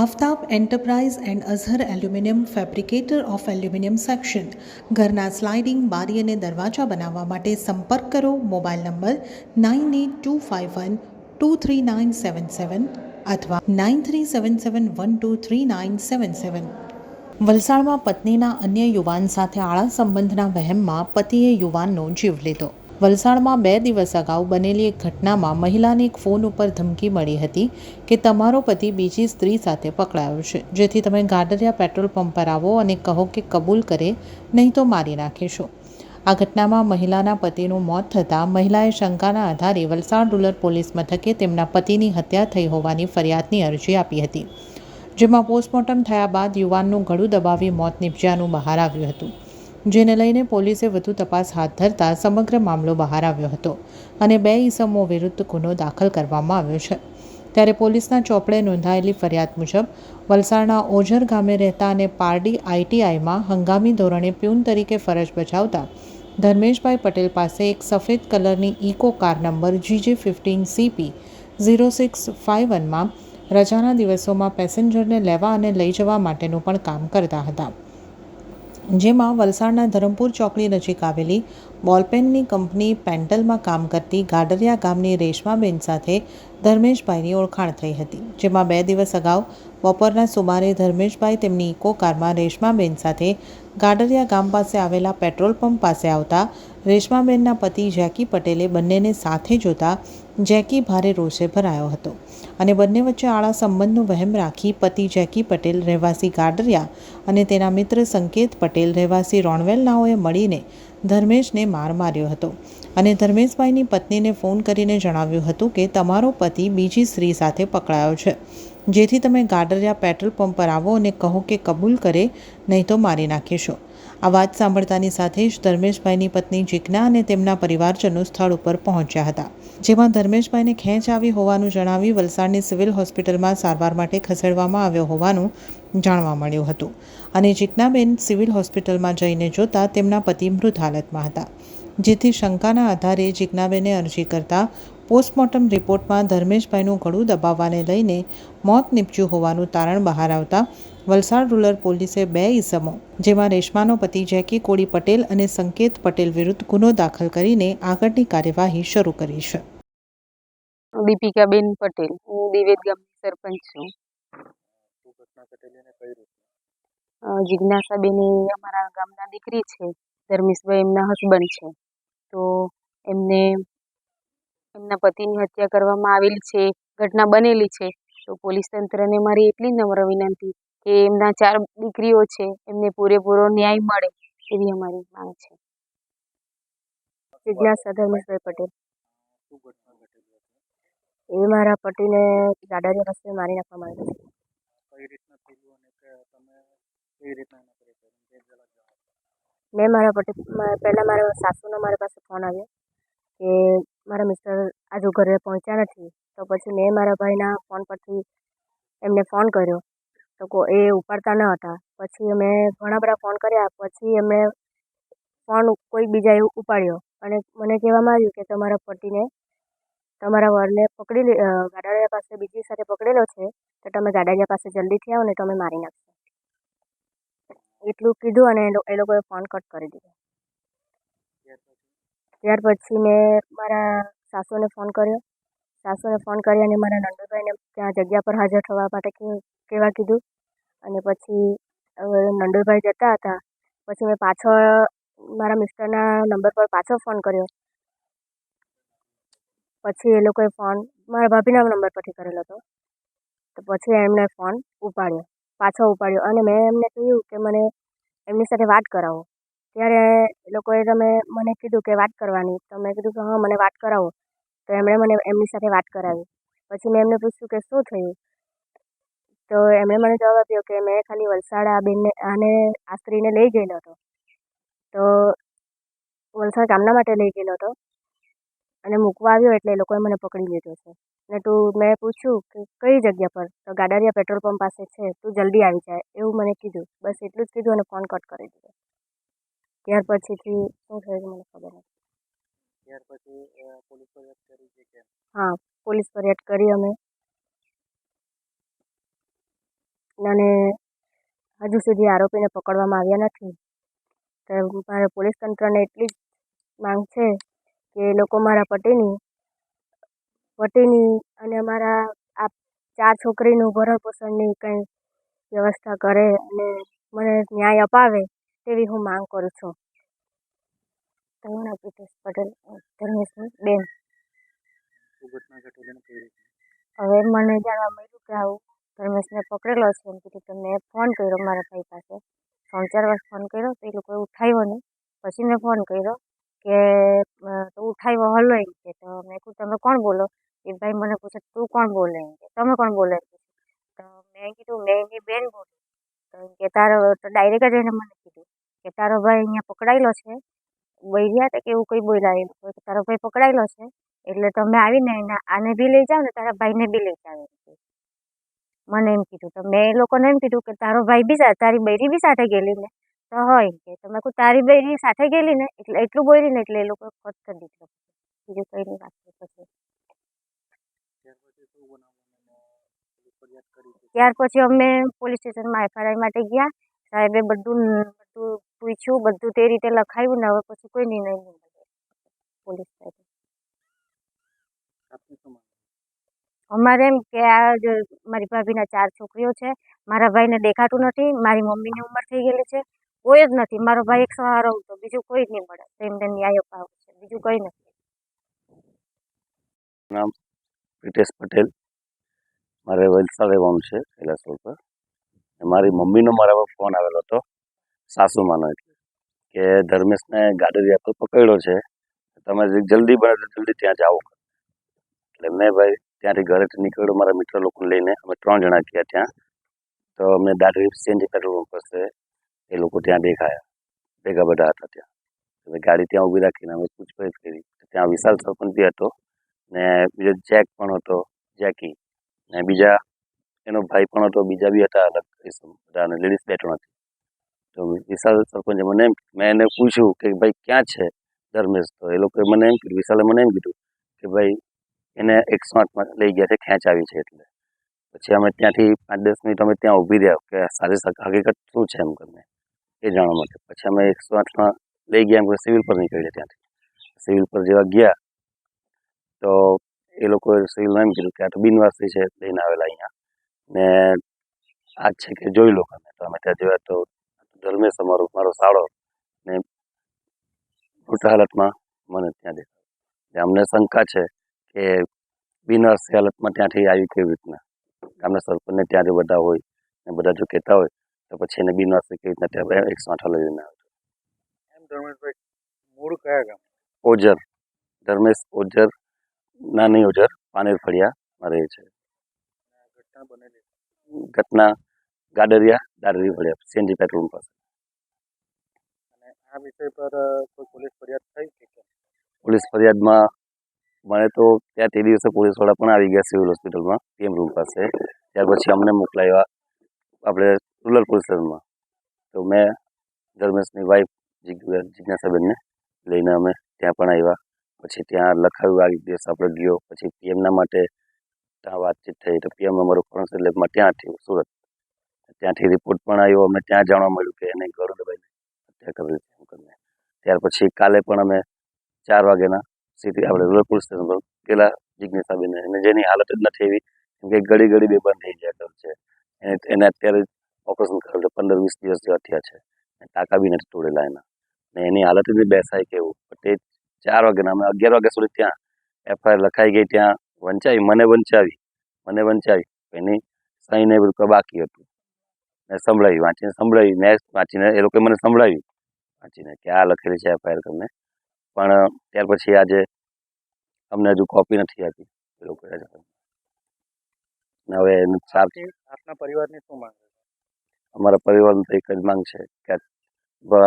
Aftab enterprise and Azhar aluminium fabricator of aluminium section ઘરના sliding બારી અને દરવાજા બનાવવા માટે સંપર્ક કરો mobile number nine eight two five one two three nine seven seven અથવા nine three seven seven one two three nine seven seven વલસાડમાં પત્નીના અન્ય યુવાન સાથે આળા સંબંધના વહેમમાં પતિએ યુવાનનો જીવ લીધો વલસાડમાં બે દિવસ અગાઉ બનેલી એક ઘટનામાં મહિલાને એક ફોન ઉપર ધમકી મળી હતી કે તમારો પતિ બીજી સ્ત્રી સાથે પકડાયો છે. જેથી તમે ગાડરિયા પેટ્રોલ પંપ પર આવો અને કહો કે કબૂલ કરે, નહીં તો મારી નાખીશું. આ ઘટનામાં મહિલાના પતિનું મોત થતાં મહિલાએ શંકાના આધારે વલસાડ રૂરલ પોલીસ મથકે તેમના પતિની હત્યા થઈ હોવાની ફરિયાદની અરજી આપી હતી, જેમાં પોસ્ટમોર્ટમ થયા બાદ યુવાનનું ગળું દબાવી મોત નિપજ્યાનું બહાર આવ્યું હતું. જેને લઈને પોલીસે વધુ તપાસ હાથ ધરતા સમગ્ર મામલો બહાર આવ્યો હતો અને બે ઈસમો વિરુદ્ધ ગુનો દાખલ કરવામાં આવ્યો છે. ત્યારે પોલીસના ચોપડે નોંધાયેલી ફરિયાદ મુજબ, વલસાડના ઓઝર ગામે રહેતા અને પારડી આઈટીઆઈમાં હંગામી ધોરણે પ્યુન તરીકે ફરજ બજાવતા ધર્મેશભાઈ પટેલ પાસે એક સફેદ કલરની Eeco car number GJ fifteen CP zero six five વનમાં રજાના દિવસોમાં પેસેન્જરને લેવા અને લઈ જવા માટેનું પણ કામ કરતા હતા. જેમાં વલસાડના ધરમપુર ચોકડી નજીક આવેલી બોલપેનની કંપની પેન્ટલમાં કામ કરતી ગાડરિયા ગામની રેશમાબેન સાથે ધર્મેશભાઈની ઓળખાણ થઈ હતી, જેમાં બે દિવસ અગાઉ બપોરના સુમારે ધર્મેશભાઈ તેમની ઇકો કારમાં રેશમાબેન સાથે ગાડરિયા ગામ પાસે આવેલા પેટ્રોલ પંપ પાસે આવતા રેશમાબેનના પતિ જેકી પટેલે બંનેને સાથે જોતા જેકી ભારે રોષે ભરાયો હતો અને બંને વચ્ચે આળા સંબંધનો વહેમ રાખી પતિ જેકી પટેલ રહેવાસી ગાડરિયા અને તેના મિત્ર સંકેત પટેલ રહેવાસી રોણવેલનાઓએ મળીને ધર્મેશને માર માર્યો હતો. અને ધર્મેશભાઈની પત્નીને ફોન કરીને જણાવ્યું હતું કે તમારો પતિ બીજી સ્ત્રી સાથે પકડાયો છે. જેથી તમે ગાડરિયા પેટ્રોલ પંપ પર આવો અને કહો કે કબૂલ કરે, નહીં તો મારી નાખીશું. આ વાત સાંભળતાની સાથે જ ધર્મેશભાઈની પત્ની જીજ્ઞા અને તેમના પરિવારજનો સ્થળ ઉપર પહોંચ્યા હતા. જેમાં ધર્મેશભાઈને ખેંચ આવી હોવાનું જણાવી વલસાડની સિવિલ હોસ્પિટલમાં સારવાર માટે ખસેડવામાં આવ્યો હોવાનું જાણવા મળ્યું હતું. અને જીજ્ઞાબેન સિવિલ હોસ્પિટલમાં જઈને જોતા તેમના પતિ મૃત હાલતમાં હતા. જેથી શંકાના આધારે જીજ્ઞાબેને અરજી કરતા પોસ્ટમોર્ટમ રિપોર્ટમાં ધર્મેશભાઈનું ગળું દબાવવાને લઈને મોત નીપજ્યું હોવાનું તારણ બહાર આવતા વલસાડ રૂરલ પોલીસે બે ઇસમો જેમાં રેશમાનો પતિ જેકી કોળી પટેલ અને સંકેત પટેલ વિરુદ્ધ ગુનો દાખલ કરીને આગળની કાર્યવાહી શરૂ કરી છે. દીપિકાબેન પટેલ, હું દિવેદ ગામની સરપંચ છું. જિજ્ઞાસાબેન એ અમારા ગામના દીકરી છે, ધર્મેશભાઈ એમના હસબન્ડ છે. તો એમને એમના પતિની હત્યા કરવામાં આવેલી છે ઘટના બનેલી છે. તો પોલીસ તંત્રને મારી એટલી નમ્ર વિનંતી કે એમના ચાર દીકરીઓ છે એમને પૂરેપૂરો ન્યાય મળે એવી અમારી માંગ છે. જિજ્ઞાસા ધર્મેશભાઈ પટેલ. એ મારા પતિને ગાડાની રસ્તે મારી નાખવામાં આવેલો મેં મારા પતિ પહેલાં મારા સાસુનો મારી પાસે ફોન આવ્યો કે મારા મિસ્ટર આજુ ઘરે પહોંચ્યા નથી, તો પછી મેં મારા ભાઈના ફોન પરથી એમને ફોન કર્યો. તો એ ઉપાડતા ન હતા. પછી અમે ઘણા બધા ફોન કર્યા, પછી એમણે ફોન કોઈ બીજાએ ઉપાડ્યો. અને મને કહેવામાં આવ્યું કે તમારા પતિને, તમારા વરને પકડી ગાડાડિયા પાસે બીજી સાથે પકડેલો છે, તો તમે ગાડાડિયા પાસે જલ્દીથી આવો ને તમે મારી નાખશો. એટલું કીધું અને એ લોકોએ ફોન કટ કરી દીધો. ત્યાર પછી મેં મારા સાસુને ફોન કર્યો. સાસુને ફોન કરી અને મારા નંદુભાઈને ત્યાં જગ્યા પર હાજર થવા માટે કહેવા કીધું. અને પછી નંદુભાઈ જતા હતા. પછી મેં પાછો, મારા મિસ્ટરના નંબર પર પાછો ફોન કર્યો. પછી એ લોકોએ ફોન મારા ભાભીના નંબર પરથી કરેલો હતો. તો પછી એમણે ફોન ઉપાડ્યો. પાછો ઉપાડ્યો અને મેં એમને કહ્યું કે મને એમની સાથે વાત કરાવો. ત્યારે એ લોકોએ તમે મને કીધું કે વાત કરવાની. તો મેં કીધું કે, હા, મને વાત કરાવો. તો એમણે મને એમની સાથે વાત કરાવી. પછી મેં એમને પૂછ્યું કે, શું થયું? તો એમણે મને જવાબ આપ્યો કે, મેં ખાલી વલસાડ આ બેનને આને આ સ્ત્રીને લઈ ગયેલો હતો. તો વલસાડ કામના માટે લઈ ગયેલો હતો. અને મૂકવા આવ્યો એટલે એ લોકોએ મને પકડી લીધો છે. ને તું, મેં પૂછ્યું કે, કઈ જગ્યા પર? તો, ગાડારિયા પેટ્રોલ પંપ પાસે છે. તું જલ્દી આવી જાય એવું મને કીધું. બસ એટલું જ કીધું અને ફોન કટ કરી દીધો. ત્યાર પછીથી શું થયું મને ખબર નથી. ત્યાર પછી પોલીસ ફરિયાદ કરી છે કે? હા પોલીસ ફરિયાદ કરી અમે. અને હજુ સુધી આરોપીને પકડવામાં આવ્યા નથી. તો મારે પોલીસ તંત્રને એટલી જ માંગ છે કે એ લોકો મારા પતિની પતિની અને મારા આ ચાર છોકરીનું ભરણ પોષણની કંઈ વ્યવસ્થા કરે અને મને ન્યાય અપાવે. તેવી હું માંગ કરું છું. નામ પ્રિતેશ પટેલ ધર્મેશની બેન. હવે મને જાણવા મળ્યું કે આવું ધર્મેશને પકડેલો છે, એમ કીધું તો મેં ફોન કર્યો મારા ભાઈ પાસે. ત્રણ ચાર વાર ફોન કર્યો, તો એ લોકોએ ઉઠાવ્યો નહીં. પછી મેં ફોન કર્યો કે તો ઉઠાવ્યો હલો એમ કે, તો મેં કીધું, તમે કોણ બોલો? એ ભાઈ મને પૂછે, તું કોણ બોલે? એમ કે, તમે કોણ બોલે? એમ તો મેં કીધું, મેં એની બેન બોલું. તો કે તારો તો ડાયરેક્ટ જ એને મને કીધું કે તારો ભાઈ અહીંયા પકડાયેલો છે. બોલ્યા કે એવું કંઈ બોલાય કે તારો ભાઈ પકડાયેલો છે, એટલે તમે આવીને આને બી લઈ જાઓ ને, તારા ભાઈને બી લઈ જાઓ મને એમ કીધું, તો મેં એ લોકોને એમ કીધું કે તારો ભાઈ બી તારી બૈરી બી સાથે ગયેલી ને. તો હોય કે તમે કોઈ તારી બૈરી સાથે ગયેલી ને, એટલે એટલું બોલી ને, એટલે એ લોકો કટ કરી દીધો. બીજું કંઈ નહીં વાત પછી ત્યાર પછી શું બનાવ બન્યો ને પોલીસ ફરિયાદ કરી કે ત્યાર પછી અમે પોલીસ સ્ટેશનમાં એફઆઈઆર માટે ગયા. સાહેબે બધું બધું પૂછ્યું બધું તે રીતે લખાયું ને હવે પછી કોઈ નિર્ણય નહીં મળે. પોલીસ સાહેબે. અમારે એમ કે આ મારી ભાભીના ચાર છોકરીઓ છે મારા ભાઈને દેખાતું નથી મારી મમ્મીની ઉંમર થઈ ગયેલી છે. કોઈ જ નથી. મારો ભાઈ એક સહારો હતો બીજું કોઈ જ નહીં મળે. તો એમને ન્યાય અપાવો છે. બીજું કંઈ નથી. પ્રિટેશ પટેલ. મારે વલસાડ રહેવાનું છે કૈલાસ રોડ પર. મારી મમ્મીનો મારા પર ફોન આવેલો હતો, સાસુમાનો એટલે, કે ધર્મેશને ગાડરિયા પર પકડ્યો છે. તમે જલ્દી બને જલ્દી ત્યાં જાઓ. એટલે મેં ભાઈ ત્યાંથી ઘરેથી નીકળ્યો મારા મિત્ર લોકોને લઈને. અમે ત્રણ જણા ગયા ત્યાં. તો અમને દાદરી સીએનજી પેટ્રોલ પંપ પાસે એ લોકો ત્યાં દેખાયા. ભેગા બધા હતા ત્યાં. ગાડી ત્યાં ઊભી રાખીને અમે પૂછપરછ કરી. ત્યાં વિશાલ સરપંચ બી હતો ને બીજો જેક પણ હતો, જેકી. ને બીજા, એનો ભાઈ પણ હતો, બીજા બી હતા અલગ ઇસમ બધા અને લેડીઝ બે ત્રણ હતી. તો વિશાલ સરપંચે મને એમ, મેં એને પૂછ્યું કે ભાઈ ક્યાં છે ધર્મેશ? તો એ લોકોએ મને એમ કીધું, વિશાલે મને એમ કીધું કે ભાઈ એને એકસો આઠમાં લઈ ગયા છે, ખેંચ આવી છે એટલે. પછી અમે ત્યાંથી પાંચ દસ મિનિટ અમે ત્યાં ઊભી રહ્યા કે સારી હકીકત શું છે એમ કરીને. એ જાણવા માટે. પછી અમે એકસો આઠમાં લઈ ગયા એમ સિવિલ પર નીકળ્યા ત્યાંથી. સિવિલ પર જેવા ગયા, તો એ લોકોએ સિવિલમાં એમ કીધું કે આ તો બિનવારસી છે લઈને આવેલા અહીંયા. ને આ છે કે જોઈ લો તમે તો અમે ત્યાં જોયા તો ધર્મેશ અમારો મારો સાળો ને મૃત હાલતમાં મને ત્યાં દેખાય. અમને શંકા છે કે બિનવારસી હાલતમાં ત્યાંથી આવી કેવી રીતના? ગામના સરપંચને ત્યાં જો બધા હોય ને બધા જો કહેતા હોય તો પછી એને બિનવારસી કેવી રીતના ત્યાં એકસો આઠ લઈને આવે એમ ધર્મેશભાઈ મૂળ કયા ગામ ઓજર. ધર્મેશ ઓજર નાની ઓજર પાનેર ફળિયા રહે છે. ઘટના ગાડરિયા દાડરી ફળિયા સીએનજી પેટ્રોલ પાસે આ વિષય પર કોઈ પોલીસ ફરિયાદ થઈ કે પોલીસ ફરિયાદમાં મને તો ત્યાં તે દિવસે પોલીસવાળા પણ આવી ગયા સિવિલ હોસ્પિટલમાં પીએમ રૂમ પાસે. ત્યાર પછી અમને મોકલાવ્યા આપણે રૂરલ પોલીસ સ્ટેશનમાં તો મેં ધર્મેશની વાઈફ જિજ્ઞાસાબેનને લઈને અમે ત્યાં પણ આવ્યા. પછી ત્યાં લખાવ્યું આ દિવસ આપણે ગયો. પછી પીએમના માટે ત્યાં વાતચીત થઈ તો પીએમ અમારું ફોરેન્સિક લેબમાં ત્યાં થયું, સુરત. ત્યાંથી રિપોર્ટ પણ આવ્યો. અમને ત્યાં જાણવા મળ્યું કે એને ગરુડભાઈને હત્યા કરેલી એમ કરીને. ત્યાર પછી કાલે પણ અમે ચાર વાગ્યાના સીધી આપણે રૂરલ પોલીસ સ્ટેશન પર ગયેલા જિજ્ઞાસાબેન એને જેની હાલત જ નથી એવી, કેમ કે ઘડી ઘડી બેભાન થઈ ગયા કરે છે. એને એને અત્યારે ઓપરેશન કરેલું છે. પંદર વીસ દિવસ જેવા થયા છે. ટાંકા બી નથી તોડેલા એના. ને એની હાલત જ બેસાય કે એવું. પણ તે ચાર વાગ્યાના અમે અગિયાર વાગ્યા સુધી ત્યાં એફઆઈઆર લખાઈ ગઈ ત્યાં વંચાવી મને વંચાવી મને વંચાવી એની સહીને બધું કંઈ બાકી હતું. મેં સંભળાવી વાંચીને સંભળાવી મેં વાંચીને એ લોકોએ મને સંભળાવી વાંચીને કે આ લખેલી છે એફઆઈઆર તમને. પણ ત્યાર પછી આજે અમને હજુ કોપી નથી આપી એ લોકોએ. હવે આપના પરિવારની શું માંગ અમારા પરિવારનું તો એક જ માંગ છે કે